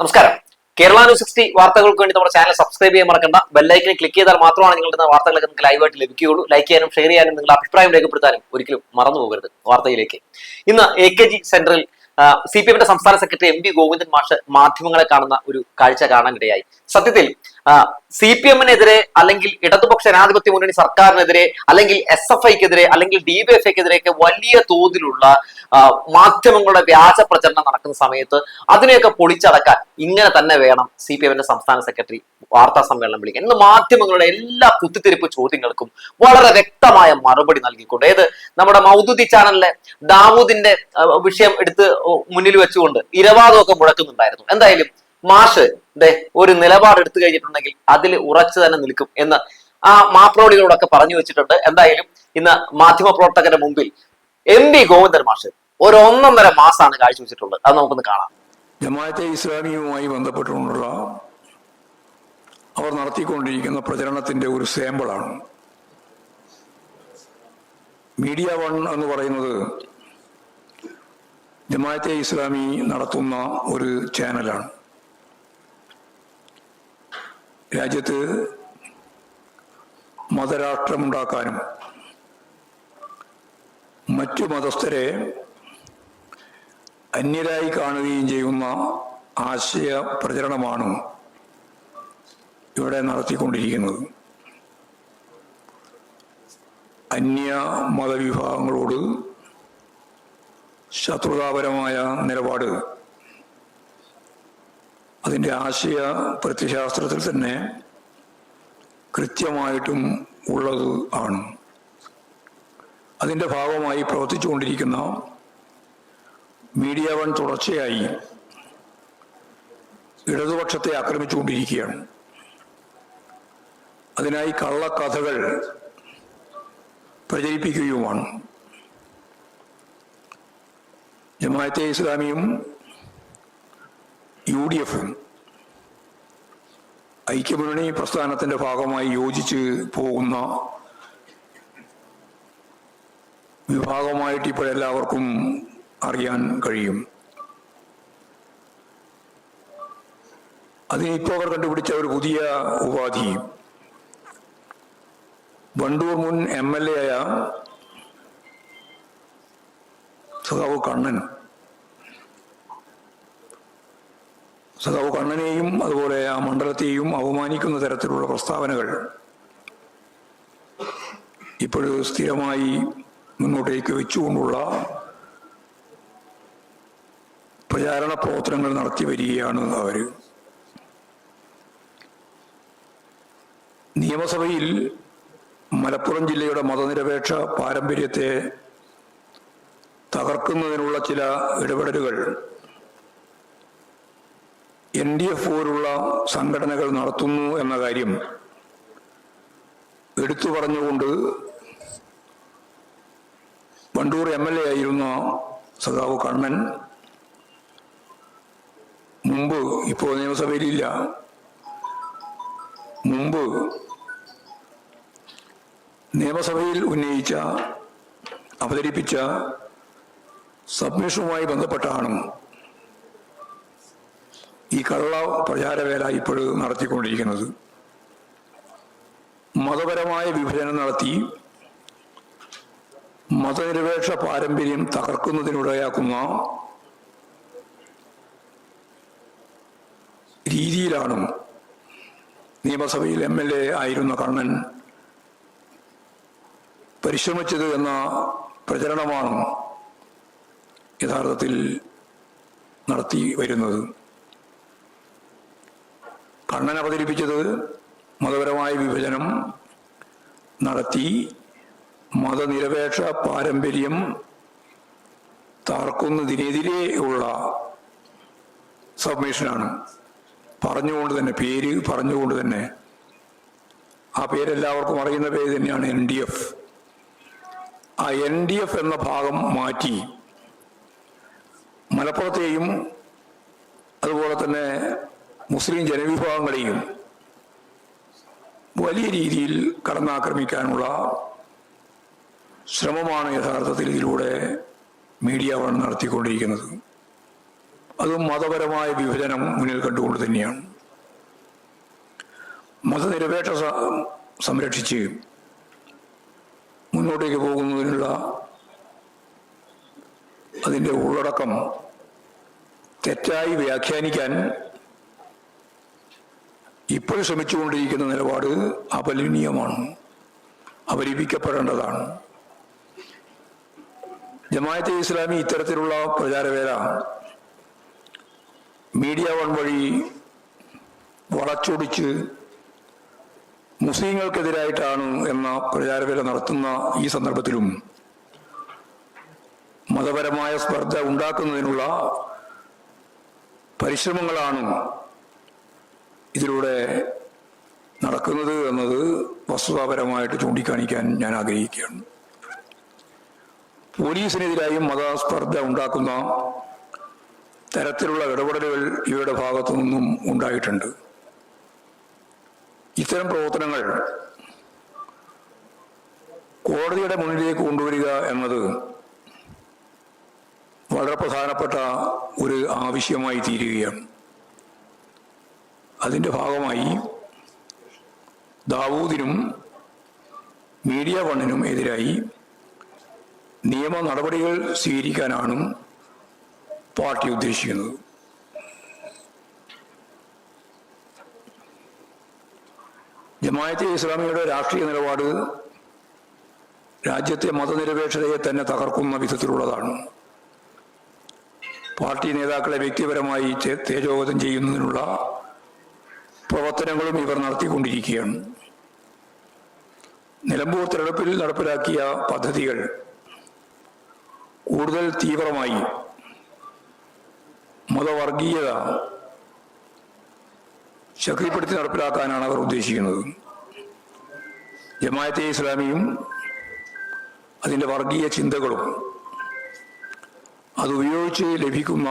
നമസ്കാരം. Kerala news sixty വാർത്തകൾക്ക് വേണ്ടി നമ്മുടെ ചാനൽ സബ്സ്ക്രൈബ് ചെയ്യാൻ മറക്കണ്ട. ബെല്ലൈക്കിനെ ക്ലിക്ക് ചെയ്താൽ മാത്രമാണ് നിങ്ങളുടെ വാർത്തകളൊക്കെ നിങ്ങൾക്ക് ലൈവായിട്ട് ലഭിക്കുകയുള്ളൂ. ലൈക്ക് ചെയ്യാനും ഷെയർ ചെയ്യാനും നിങ്ങളുടെ അഭിപ്രായം രേഖപ്പെടുത്താനും ഒരിക്കലും മറന്നു പോകരുത് വാർത്തയിലേക്ക്. ഇന്ന് എ കെ ജി സെന്ററിൽ സി പി എമ്മിന്റെ സംസ്ഥാന സെക്രട്ടറി എം പി ഗോവിന്ദൻ മാഷ് മാധ്യമങ്ങളെ കാണുന്ന ഒരു കാഴ്ച കാണാനിടയായി. സത്യത്തിൽ സി പി എമ്മിനെതിരെ അല്ലെങ്കിൽ ഇടതുപക്ഷ ജനാധിപത്യ മുന്നണി സർക്കാരിനെതിരെ അല്ലെങ്കിൽ എസ് എഫ് ഐക്കെതിരെ അല്ലെങ്കിൽ ഡി ബി എഫ് ഐക്കെതിരെയൊക്കെ വലിയ തോതിലുള്ള മാധ്യമങ്ങളുടെ വ്യാജ പ്രചരണം നടക്കുന്ന സമയത്ത് അതിനെയൊക്കെ പൊളിച്ചടക്കാൻ ഇങ്ങനെ തന്നെ വേണം സി പി എമ്മിന്റെ സംസ്ഥാന സെക്രട്ടറി വാർത്താ സമ്മേളനം വിളിക്കാൻ. ഇന്ന് മാധ്യമങ്ങളുടെ എല്ലാ കുത്തിത്തിരിപ്പ് ചോദ്യങ്ങൾക്കും വളരെ വ്യക്തമായ മറുപടി നൽകിക്കൊണ്ട് ഏത് നമ്മുടെ മൗദൂദി ചാനലിലെ ദാവൂദിന്റെ വിഷയം എടുത്ത് മുന്നിൽ വെച്ചുകൊണ്ട് ഇരവാദമൊക്കെ മുഴക്കുന്നുണ്ടായിരുന്നു. എന്തായാലും മാഷ് ദേ ഒരു നിലപാട് എടുത്തു കഴിഞ്ഞിട്ടുണ്ടെങ്കിൽ അതിൽ ഉറച്ചു തന്നെ നിൽക്കും എന്ന് ആ മാപ്രോടികളോടൊക്കെ പറഞ്ഞു വെച്ചിട്ടുണ്ട്. എന്തായാലും ഇന്ന് മാധ്യമ പ്രവർത്തകരുടെ മുമ്പിൽ എം വി ഗോവിന്ദൻ മാഷ് ഒരു ഒന്നൊന്നര മാസമാണ് കാഴ്ചവെച്ചിട്ടുള്ളത്. അത് നമുക്കൊന്ന് കാണാം. ജമാഅത്തെ ഇസ്ലാമിയുമായി ബന്ധപ്പെട്ടുകൊണ്ടുള്ള അവർ നടത്തിക്കൊണ്ടിരിക്കുന്ന പ്രചരണത്തിന്റെ ഒരു സാമ്പിളാണ്. മീഡിയ വൺ എന്ന് പറയുന്നത് ജമാഅത്തെ ഇസ്ലാമി നടത്തുന്ന ഒരു ചാനലാണ്. രാജ്യത്ത് മതരാഷ്ട്രമുണ്ടാക്കാനും മറ്റു മതസ്ഥരെ അന്യരായി കാണുകയും ചെയ്യുന്ന ആശയ പ്രചരണമാണ് ഇവിടെ നടത്തിക്കൊണ്ടിരിക്കുന്നത്. അന്യ മതവിഭാഗങ്ങളോട് ശത്രുതാപരമായ നിലപാട് അതിന്റെ ആശയ പ്രത്യശാസ്ത്രത്തിൽ തന്നെ കൃത്യമായിട്ടും ഉള്ളത് ആണ്. അതിന്റെ ഭാഗമായി പ്രവർത്തിച്ചുകൊണ്ടിരിക്കുന്ന മീഡിയ വൺ തുടർച്ചയായി ഇടതുപക്ഷത്തെ ആക്രമിച്ചുകൊണ്ടിരിക്കുകയാണ്. അതിനായി കള്ളക്കഥകൾ പ്രചരിപ്പിക്കുകയുമാണ്. ജമാഅത്തെ ഇസ്ലാമിയും യു ഡി എഫും ഐക്യമുന്നണി പ്രസ്ഥാനത്തിന്റെ ഭാഗമായി യോജിച്ച് പോകുന്ന വിഭാഗമായിട്ട് ഇപ്പോഴെല്ലാവർക്കും അറിയാൻ കഴിയും. അതിനിപ്പോൾ അവർ കണ്ടുപിടിച്ച ഒരു പുതിയ ഉപാധി. വണ്ടൂർ മുൻ എം എൽ എ ആയ സഖാവ് കണ്ണൻ. സഖാവ് കണ്ണനെയും അതുപോലെ ആ മണ്ഡലത്തെയും അവമാനിക്കുന്ന തരത്തിലുള്ള പ്രസ്താവനകൾ ഇപ്പോഴും സ്ഥിരമായി മുന്നോട്ടേക്ക് വെച്ചുകൊണ്ടുള്ള പ്രചാരണ പ്രവർത്തനങ്ങൾ നടത്തി വരികയാണ് അവർ നിയമസഭയിൽ മലപ്പുറം ജില്ലയുടെ മതനിരപേക്ഷ പാരമ്പര്യത്തെ തകർക്കുന്നതിനുള്ള ചില ഇടപെടലുകൾ എൻ ഡി എഫ് പോലുള്ള സംഘടനകൾ നടത്തുന്നു എന്ന കാര്യം എടുത്തു പറഞ്ഞുകൊണ്ട് വണ്ടൂർ എം എൽ എ ആയിരുന്ന സഖാവ് കണ്ണൻ മുമ്പ് ഇപ്പോൾ നിയമസഭയിലില്ല. മുമ്പ് നിയമസഭയിൽ ഉന്നയിച്ച അവതരിപ്പിച്ച സബ്മിഷനുമായി ബന്ധപ്പെട്ടാണ് ഈ കള്ള പ്രചാരവേല ഇപ്പോൾ നടത്തിക്കൊണ്ടിരിക്കുന്നത്. മതപരമായ വിഭജനം നടത്തി മതനിരപേക്ഷ പാരമ്പര്യം തകർക്കുന്നതിനിടയാക്കുന്ന രീതിയിലാണ് നിയമസഭയിൽ എം എൽ എ ആയിരുന്ന കണ്ണൻ പരിശ്രമിച്ചത് എന്ന പ്രചരണമാണ് യഥാർത്ഥത്തിൽ നടത്തി വരുന്നത്. കണ്ണൻ അവതരിപ്പിച്ചത് മതപരമായ വിഭജനം നടത്തി മതനിരപേക്ഷ പാരമ്പര്യം തകർക്കുന്നതിനെതിരെ ഉള്ള സബ്മിഷനാണ്. പറഞ്ഞുകൊണ്ട് തന്നെ പേര് പറഞ്ഞുകൊണ്ട് തന്നെ. ആ പേരെല്ലാവർക്കും അറിയുന്ന പേര് തന്നെയാണ് എൻ ഡി എഫ്. ആ എൻ ഡി എഫ് എന്ന ഭാഗം മാറ്റി മലപ്പുറത്തെയും അതുപോലെ തന്നെ മുസ്ലിം ജനവിഭാഗങ്ങളെയും വലിയ രീതിയിൽ കടന്നാക്രമിക്കാനുള്ള ശ്രമമാണ് യഥാർത്ഥത്തിൽ ഇതിലൂടെ മീഡിയ വൺ നടത്തിക്കൊണ്ടിരിക്കുന്നത്. അതും മതപരമായ വിഭജനം മുന്നിൽ കണ്ടുകൊണ്ട് തന്നെയാണ്. മതനിരപേക്ഷ സംരക്ഷിച്ച് മുന്നോട്ടേക്ക് പോകുന്നതിനുള്ള അതിന്റെ ഉള്ളടക്കം തെറ്റായി വ്യാഖ്യാനിക്കാൻ ഇപ്പോൾ ശ്രമിച്ചുകൊണ്ടിരിക്കുന്ന നിലപാട് അപലപനീയമാണ് അപലപിക്കപ്പെടേണ്ടതാണ്. ജമാഅത്തെ ഇസ്ലാമി ഇത്തരത്തിലുള്ള പ്രചാരവേല മീഡിയ വൺ വഴി വളച്ചൊടിച്ച് മുസ്ലിങ്ങൾക്കെതിരായിട്ടാണ് എന്ന പ്രചാരവേല നടത്തുന്ന ഈ സന്ദർഭത്തിലും മതപരമായ സ്പർദ്ധ ഉണ്ടാക്കുന്നതിനുള്ള പരിശ്രമങ്ങളാണ് ഇതിലൂടെ നടക്കുന്നത് എന്നത് വസ്തുതാപരമായിട്ട് ചൂണ്ടിക്കാണിക്കാൻ ഞാൻ ആഗ്രഹിക്കുകയാണ്. പോലീസിനെതിരായും മതസ്പർദ്ധ ഉണ്ടാക്കുന്ന തരത്തിലുള്ള ഇടപെടലുകൾ ഇവയുടെ ഭാഗത്തു നിന്നും ഉണ്ടായിട്ടുണ്ട്. ഇത്തരം പ്രവർത്തനങ്ങൾ കോടതിയുടെ മുന്നിലേക്ക് കൊണ്ടുവരിക എന്നത് വളരെ പ്രധാനപ്പെട്ട ഒരു ആവശ്യമായി തീരുകയാണ്. അതിന്റെ ഭാഗമായി ദാവൂദിനും മീഡിയ വണ്ണിനും എതിരായി നിയമ നടപടികൾ സ്വീകരിക്കാനാണ് പാർട്ടി ഉദ്ദേശിക്കുന്നത്. ജമായത്തെ ഇസ്ലാമിയുടെ രാഷ്ട്രീയ നിലപാട് രാജ്യത്തെ മതനിരപേക്ഷതയെ തന്നെ തകർക്കുന്ന വിധത്തിലുള്ളതാണ്. പാർട്ടി നേതാക്കളെ വ്യക്തിപരമായി തേജോഗതം ചെയ്യുന്നതിനുള്ള പ്രവർത്തനങ്ങളും ഇവർ നടത്തിക്കൊണ്ടിരിക്കുകയാണ്. നിലമ്പൂർ തെരഞ്ഞെടുപ്പിൽ നടപ്പിലാക്കിയ പദ്ധതികൾ കൂടുതൽ തീവ്രമായി മതവർഗീയത ശക്തിപ്പെടുത്തി നടപ്പിലാക്കാനാണ് അവർ ഉദ്ദേശിക്കുന്നത്. ജമാഅത്തെ ഇസ്ലാമിയും അതിന്റെ വർഗീയ ചിന്തകളും അത് ഉപയോഗിച്ച് ലഭിക്കുന്ന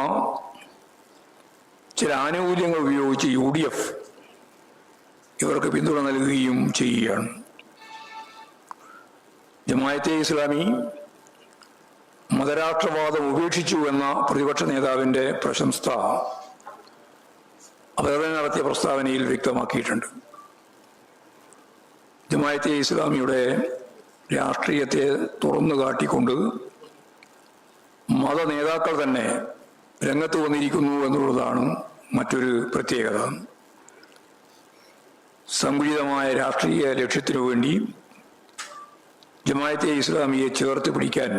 ചില ആനുകൂല്യങ്ങൾ ഉപയോഗിച്ച് യു ഡി എഫ് ഇവർക്ക് പിന്തുണ നൽകുകയും ചെയ്യുകയാണ്. ജമാഅത്തെ ഇസ്ലാമി മതരാഷ്ട്രവാദം ഉപേക്ഷിച്ചു എന്ന പ്രതിപക്ഷ നേതാവിന്റെ പ്രശംസ അവരുടെ നടത്തിയ പ്രസ്താവനയിൽ വ്യക്തമാക്കിയിട്ടുണ്ട്. ജമാഅത്തെ ഇസ്ലാമിയുടെ രാഷ്ട്രീയത്തെ തുറന്നു കാട്ടിക്കൊണ്ട് മത നേതാക്കൾ തന്നെ രംഗത്ത് വന്നിരിക്കുന്നു എന്നുള്ളതാണ് മറ്റൊരു പ്രത്യേകത. സങ്കുചിതമായ രാഷ്ട്രീയ ലക്ഷ്യത്തിനു വേണ്ടി ജമായത്തെ ഇസ്ലാമിയെ ചേർത്ത് പിടിക്കാൻ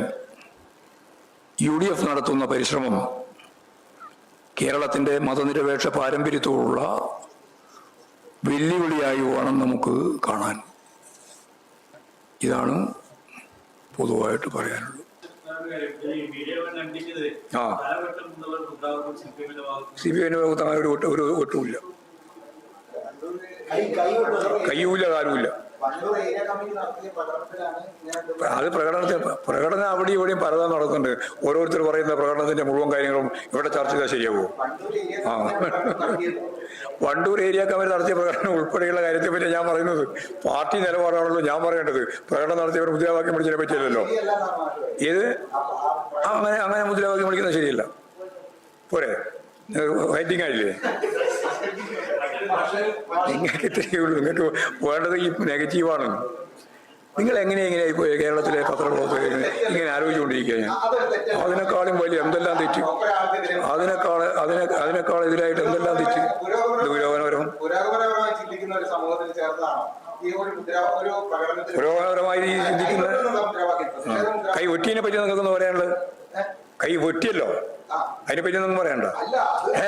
യു ഡി എഫ് നടത്തുന്ന പരിശ്രമം കേരളത്തിന്റെ മതനിരപേക്ഷ പാരമ്പര്യത്തോടുള്ള വെല്ലുവിളിയായി വേണം നമുക്ക് കാണാൻ. ഇതാണ് പൊതുവായിട്ട് പറയാനുള്ളത്. ആ. സി പി ഐ ഭാഗത്ത് അങ്ങനെ ഒരു ഒട്ടുമില്ല കയ്യൂല ഇങ്ങനെ അത് പ്രകടനത്തിൽ പ്രകടനം അവിടെ ഇവിടെയും പലതാ നടക്കുന്നുണ്ട്. ഓരോരുത്തർ പറയുന്ന പ്രകടനത്തിന്റെ മുഴുവൻ കാര്യങ്ങളും ഇവിടെ ചർച്ച ചെയ്താൽ ശരിയാവുമോ? ആ. വണ്ടൂർ ഏരിയ കമ്മിറ്റി നടത്തിയ പ്രകടനം ഉൾപ്പെടെയുള്ള കാര്യത്തെ പറ്റി ഞാൻ പറയുന്നത്. പാർട്ടി നിലപാടാണല്ലോ ഞാൻ പറയേണ്ടത്. പ്രകടനം നടത്തിയവർ മുദ്രാവാക്യം വിളിച്ചതിനെ പറ്റിയല്ലോ ഏത്? അങ്ങനെ അങ്ങനെ മുദ്രാവാക്യം വിളിക്കുന്നത് ശരിയല്ല. പോരെ. ഫൈറ്റിംഗ് ആയില്ലേ? നിങ്ങൾക്ക് ഇത്രയേ ഉള്ളൂ. നിങ്ങൾക്ക് വേണ്ടത് ഈ നെഗറ്റീവാണ് നിങ്ങൾ എങ്ങനെ എങ്ങനെയായി പോയി കേരളത്തിലെ പത്രപ്രവർത്തകർ ഇങ്ങനെ ആലോചിച്ചുകൊണ്ടിരിക്കുക ഞാൻ? അതിനേക്കാളും വലിയ എന്തെല്ലാം തെറ്റ്? അതിനേക്കാൾ അതിനെ അതിനേക്കാൾ എതിരായിട്ട് എന്തെല്ലാം തെറ്റ്? പുരോഗമനപരം പുരോഗമനപരമായി ചിന്തിക്കുന്ന കൈ ഒറ്റീനെ പറ്റി നിങ്ങൾക്കൊന്ന് പറയാനുള്ളത്? കൈ വെട്ടിയല്ലോ. അതിനെ പറ്റി ഒന്നും പറയണ്ട. അല്ല അത് ഏ,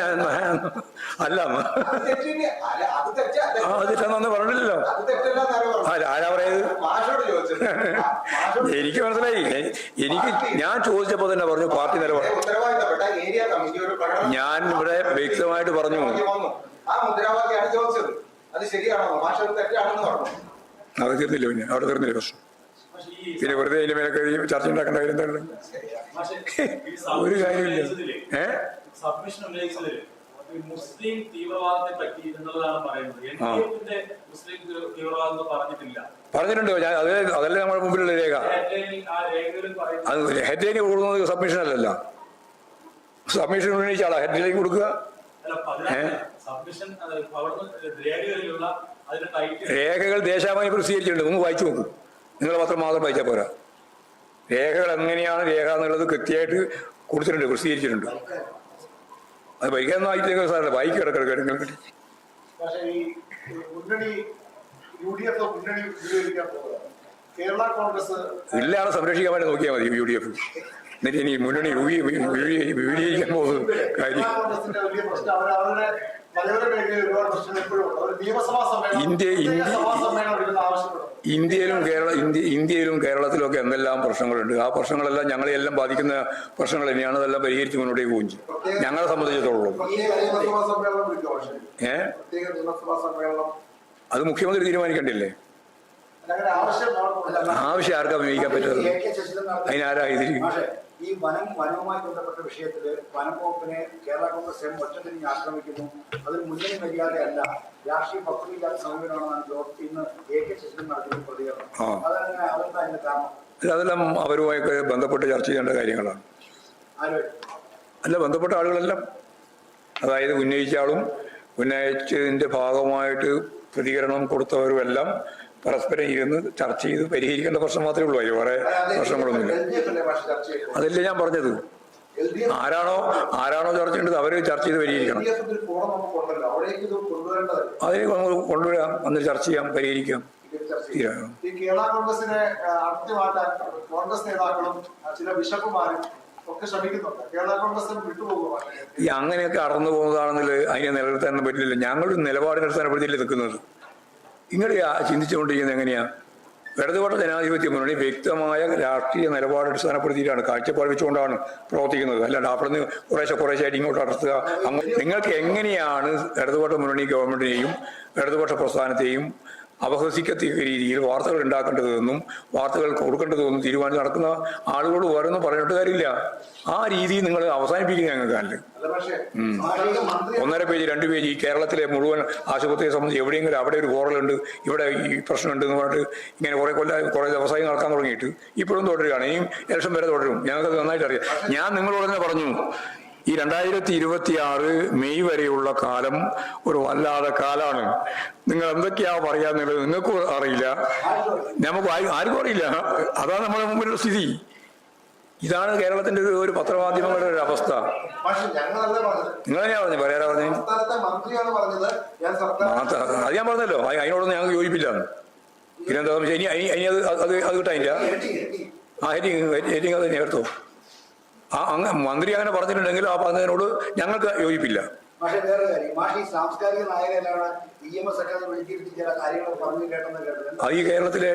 അല്ല എന്നാ. അത് തെറ്റിന് അല്ല അത് തെറ്റാ. ആ അതിട്ടെന്നു പറഞ്ഞില്ലല്ലോ. ആരാ പറയത്? എനിക്ക് മനസ്സിലായി. എനിക്ക് ഞാൻ ചോദിച്ചപ്പോ തന്നെ പറഞ്ഞു പാർട്ടി നിലപാട്. ഞാൻ ഇവിടെ വ്യക്തമായിട്ട് പറഞ്ഞു. അത് ശരിയാണോ? അത് തീർന്നില്ല പിന്നെ. അവിടെ തീർന്നില്ല പ്രശ്നം. പിന്നെ വെറുതെ അതിന്റെ മേലൊക്കെ കഴിയും ചർച്ച ഉണ്ടാക്കേണ്ട കാര്യം എന്താണ് ഒരു കാര്യമില്ല ഏ? മുസ്ലിം തീവ്രവാദത്തെ പറ്റി എന്നുള്ളതാണ് പറയുന്നത്. എൻ ആ. ഡി എഫിന്റെ മുസ്ലിം തീവ്ര- തീവ്രവാദം എന്ന് പറഞ്ഞിട്ടില്ല. പറഞ്ഞിട്ടുണ്ടോ. ഞാൻ അത് അതല്ലേ നമ്മുടെ മുമ്പിലുള്ള രേഖ. അത് ഹെഡ്ലൈന് കൊടുക്കുന്നത് സബ്മിഷൻ അല്ലല്ലോ. സബ്മിഷൻ ഉന്നയിച്ച ആളാ. ഹെഡ്ലൈൻ കൊടുക്കുക. രേഖകൾ ദേശാഭിമാനി പ്രസിദ്ധീകരിച്ചിട്ടുണ്ട്. ഒന്ന് വായിച്ചു നോക്കൂ. നിങ്ങൾ പത്രം മാത്രം വായിച്ചാൽ പോരാ. രേഖകൾ എങ്ങനെയാണ് രേഖ എന്നുള്ളത് കൃത്യമായിട്ട് കൊടുത്തിട്ടുണ്ട് പ്രസിദ്ധീകരിച്ചിട്ടുണ്ട്. അത് വൈകാൻ വായിച്ചേക്കുന്ന സാറല്ല വായിക്കും കേരള കോൺഗ്രസ് എല്ലാവരും സംരക്ഷിക്കാൻ വേണ്ടി നോക്കിയാൽ മതി യു ഡി എഫ് എന്നിട്ട് ഇനി മുന്നണി വിപുലീകരിക്കാൻ പോകുന്നത് കാര്യം. ഇന്ത്യ- ഇന്ത്യയിലും കേരള ഇന്ത്യ ഇന്ത്യയിലും കേരളത്തിലും ഒക്കെ എന്തെല്ലാം പ്രശ്നങ്ങളുണ്ട്? ആ പ്രശ്നങ്ങളെല്ലാം ഞങ്ങളെല്ലാം ബാധിക്കുന്ന പ്രശ്നങ്ങൾ തന്നെയാണ് അതെല്ലാം പരിഹരിച്ച് മുന്നോട്ടേക്ക് പോകും ഞങ്ങളെ സംബന്ധിച്ചിടത്തോളം. ഏ? അത് മുഖ്യമന്ത്രി തീരുമാനിക്കണ്ടില്ലേ? ആവശ്യം ആർക്കാ വിനിയോഗിക്കാൻ പറ്റുന്നത് അതിനാരാ മാഷെ, ഈ വനം വനവുമായി ബന്ധപ്പെട്ട വിഷയത്തിൽ വനം വകുപ്പിനെ കേരള കോൺഗ്രസ് എം ഒറ്റതിരിഞ്ഞ് ആക്രമിക്കുന്നു. അതൊരു മുന്നണി മര്യാദയല്ല. രാഷ്ട്രീയ പക്വതയില്ലാത്ത സമീപനമാണെന്നാണ് ജോർജ് ഇന്ന് എ കെ ശശീന്ദ്രൻ നടത്തിയ പ്രതികരണം. അതങ്ങനെ അതെന്താ അതിന്റെ കാരണം? അതെല്ലാം അവരുമായൊക്കെ ബന്ധപ്പെട്ട് ചർച്ച ചെയ്യേണ്ട കാര്യങ്ങളാണ്. അല്ല ബന്ധപ്പെട്ട ആളുകളെല്ലാം. അതായത് ഉന്നയിച്ച ആളും ഉന്നയിച്ചതിന്റെ ഭാഗമായിട്ട് പ്രതികരണം കൊടുത്തവരും എല്ലാം പരസ്പരം ഇരുന്ന് ചർച്ച ചെയ്ത് പരിഹരിക്കേണ്ട പ്രശ്നം മാത്രമേ ഉള്ളൂ. അതിൽ വേറെ പ്രശ്നങ്ങളൊന്നുമില്ല. അതല്ലേ ഞാൻ പറഞ്ഞത്? ആരാണോ ആരാണോ ചർച്ച ചെയ്യേണ്ടത് അവർ ചർച്ച ചെയ്ത് പരിഹരിക്കണം. അതിനെ നമുക്ക് കൊണ്ടുവരാം അന്ന് ചർച്ച ചെയ്യാം പരിഹരിക്കാം ഈ കേരള കോൺഗ്രസിനെ ആ, അടർത്തി കോൺഗ്രസ് നേതാക്കളും ചില ബിഷപ്പുമാരും ഒക്കെ ശ്രമിക്കുന്നുണ്ട്. കേരള കോൺഗ്രസിന് വിട്ടുപോകുക ഈ അങ്ങനെയൊക്കെ അടർന്നു പോകുന്നതാണെന്നിൽ അതിനെ നിലനിർത്താൻ പറ്റില്ല ഞങ്ങളൊരു നിലപാടിനെ അടിസ്ഥാനപ്പെടുത്തിയില്ല നിൽക്കുന്നത്. നിങ്ങൾ ചിന്തിച്ചുകൊണ്ടിരിക്കുന്നത് എങ്ങനെയാ? ഇടതുപക്ഷ ജനാധിപത്യ മുന്നണി വ്യക്തമായ രാഷ്ട്രീയ നിലപാട് അടിസ്ഥാനപ്പെടുത്തിയിട്ടാണ് കാഴ്ചപ്പാട് വെച്ചുകൊണ്ടാണ് പ്രവർത്തിക്കുന്നത്. അല്ലാണ്ട് അവിടെ നിന്ന് കുറേശ്ശെ കുറേശ്ശായിട്ട് ഇങ്ങോട്ട് അടർത്തുക അങ്ങനെ നിങ്ങൾക്ക് എങ്ങനെയാണ് ഇടതുപക്ഷ മുന്നണി ഗവൺമെന്റിനെയും ഇടതുപക്ഷ പ്രസ്ഥാനത്തെയും അപഹസിക്കത്തക്ക രീതിയിൽ വാർത്തകൾ ഉണ്ടാക്കേണ്ടതെന്നും വാർത്തകൾ കൊടുക്കേണ്ടതെന്നും തീരുമാനം നടക്കുന്ന ആളുകളോട് വേറൊന്നും പറഞ്ഞിട്ട് കാര്യമില്ല. ആ രീതി നിങ്ങൾ അവസാനിപ്പിക്കുന്ന ഞങ്ങൾക്ക് നല്ലത് ഒന്നര പേജ് രണ്ട് പേജ് ഈ കേരളത്തിലെ മുഴുവൻ ആശുപത്രിയെ സംബന്ധിച്ച് എവിടെയെങ്കിലും അവിടെ ഒരു കോറലുണ്ട് ഇവിടെ ഈ പ്രശ്നമുണ്ട് എന്ന് പറഞ്ഞിട്ട് ഇങ്ങനെ കുറെ കൊല്ലം കുറെ വ്യവസായം നടക്കാൻ തുടങ്ങിയിട്ട് ഇപ്പോഴും തുടരുകയാണ്. ഇനിയും ഇലക്ഷൻ വരെ തുടരും. ഞങ്ങൾക്ക് നന്നായിട്ട് അറിയാം ഞാൻ നിങ്ങളോട് തന്നെ പറഞ്ഞു ഈ രണ്ടായിരത്തി ഇരുപത്തി ആറ് മെയ് വരെയുള്ള കാലം ഒരു വല്ലാതെ കാലാണ്. നിങ്ങൾ എന്തൊക്കെയാ പറയാന്നുള്ളത് നിങ്ങൾക്കും അറിയില്ല. നമുക്ക് ആർക്കും അറിയില്ല. അതാണ് നമ്മുടെ മുമ്പിലുള്ള സ്ഥിതി. ഇതാണ് കേരളത്തിന്റെ ഒരു- ഒരു പത്രമാധ്യമങ്ങളുടെ ഒരു അവസ്ഥ. നിങ്ങൾ തന്നെയാ പറഞ്ഞു പറയാ പറഞ്ഞു അത് ഞാൻ പറഞ്ഞല്ലോ. അതിനോടൊന്നും ഞങ്ങൾക്ക് യോജിപ്പില്ല. പിന്നെന്താ? ഇനി അത് അത് അത് കിട്ടാനില്ല. ആ ഹെറ്റിങ് ഹെറ്റിങ് അത് തന്നെ എടുത്തോ. മന്ത്രി അങ്ങനെ പറഞ്ഞിട്ടുണ്ടെങ്കിൽ ആ പറഞ്ഞതിനോട് ഞങ്ങൾക്ക് യോജിപ്പില്ല. പക്ഷേ വേറെ കാര്യം. മാഷ് ഈ സാംസ്കാരിക നായകനാണ് ഇ എം എസ് ഒക്കെ വിളിച്ചിരുത്തി ചില കാര്യങ്ങൾ പറഞ്ഞു കേട്ടെന്ന് കേട്ടത് അത് ഈ കേരളത്തിലെ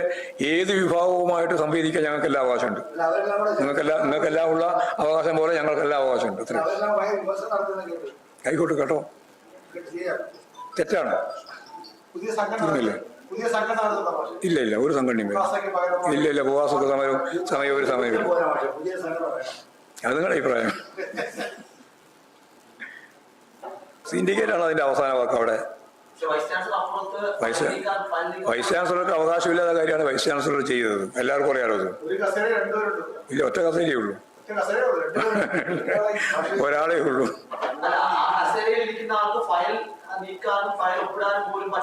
ഏത് വിഭാഗവുമായിട്ട് സംവേദിക്കാൻ ഞങ്ങൾക്കെല്ലാം അവകാശമുണ്ട്. നിങ്ങൾക്കെല്ലാം നിങ്ങൾക്കെല്ലാം ഉള്ള അവകാശം പോലെ ഞങ്ങൾക്കെല്ലാം അവകാശമുണ്ട്. ആയിക്കോട്ടെ കേട്ടോ. തെറ്റാണ്. ഇല്ല. ഇല്ല. ഒരു സംഘടനയും ഇല്ല ഇല്ല. ഉപവാസമൊക്കെ സമയവും. സമയം ഒരു സമയമില്ല അത് നിങ്ങളുടെ അഭിപ്രായം. സിൻഡിക്കേറ്റ് ആണ് അതിന്റെ അവസാന വാക്ക് അവിടെ. വൈസ് വൈസ് ചാൻസലർക്ക് അവകാശമില്ലാത്ത കാര്യമാണ് വൈസ് ചാൻസലർ ചെയ്തത് എല്ലാവർക്കും അറിയാലോ അത്. ഒരു കസേര രണ്ടുപേരുണ്ട് ഇല്ല ഒറ്റ കസേരയേ ഉള്ളൂ. ഒറ്റ കസേരയേ ഉള്ളൂ. ഒരാളേ ഉള്ളൂ.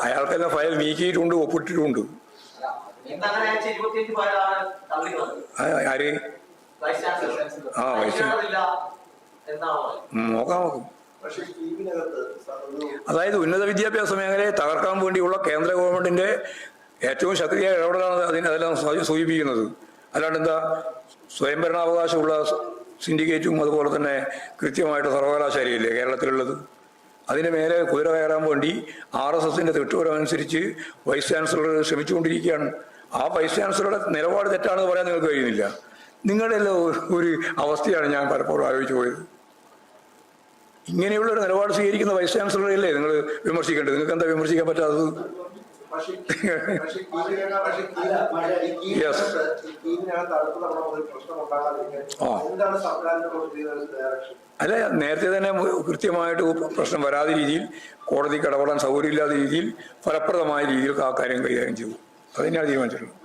അയാൾക്കെല്ലാം ഫയൽ നീക്കിയിട്ടുണ്ട് ഒപ്പിട്ടിട്ടുണ്ട്? ആര്. ആ, വൈസ് ചാൻസലർ. അയക്കേണ്ടതില്ല എന്നാണ് പറയുന്നത്. നോക്കാം. അതായത് ഉന്നത വിദ്യാഭ്യാസ മേഖലയെ തകർക്കാൻ വേണ്ടിയുള്ള കേന്ദ്ര ഗവൺമെന്റിന്റെ ഏറ്റവും ശക്തിയായ ഇടപെടലാണ് അതിന് അതെല്ലാം സൂചിപ്പിക്കുന്നത്. അല്ലാണ്ട് എന്താ സ്വയംഭരണാവകാശമുള്ള സിൻഡിക്കേറ്റും അതുപോലെ തന്നെ കൃത്യമായിട്ട് സർവകലാശാലയില്ലേ കേരളത്തിലുള്ളത്? അതിന് മേലെ കുതിര കയറാൻ വേണ്ടി ആർ എസ് എസിന്റെ തിട്ടുപരമനുസരിച്ച് വൈസ് ചാൻസലർ ശ്രമിച്ചുകൊണ്ടിരിക്കുകയാണ്. ആ വൈസ് ചാൻസലറുടെ നിലപാട് തെറ്റാണെന്ന് പറയാൻ നിങ്ങൾക്ക് കഴിയുന്നില്ല. നിങ്ങളുടെ ഒരു- അവസ്ഥയാണ് ഞാൻ പലപ്പോഴും ആലോചിച്ചു പോയത്. ഇങ്ങനെയുള്ള ഒരു നിലപാട് സ്വീകരിക്കുന്ന വൈസ് ചാൻസലറല്ലേ നിങ്ങൾ വിമർശിക്കേണ്ടത്? നിങ്ങൾക്ക് എന്താ വിമർശിക്കാൻ പറ്റാത്തത്? അല്ല നേരത്തെ തന്നെ കൃത്യമായിട്ട് പ്രശ്നം വരാതെ രീതിയിൽ കോടതിക്ക് ഇടപെടാൻ സൗകര്യമില്ലാത്ത രീതിയിൽ ഫലപ്രദമായ രീതിയിൽ ആ കാര്യം കൈകാര്യം ചെയ്തു. അത് തീരുമാനിച്ചിട്ടുള്ളത്.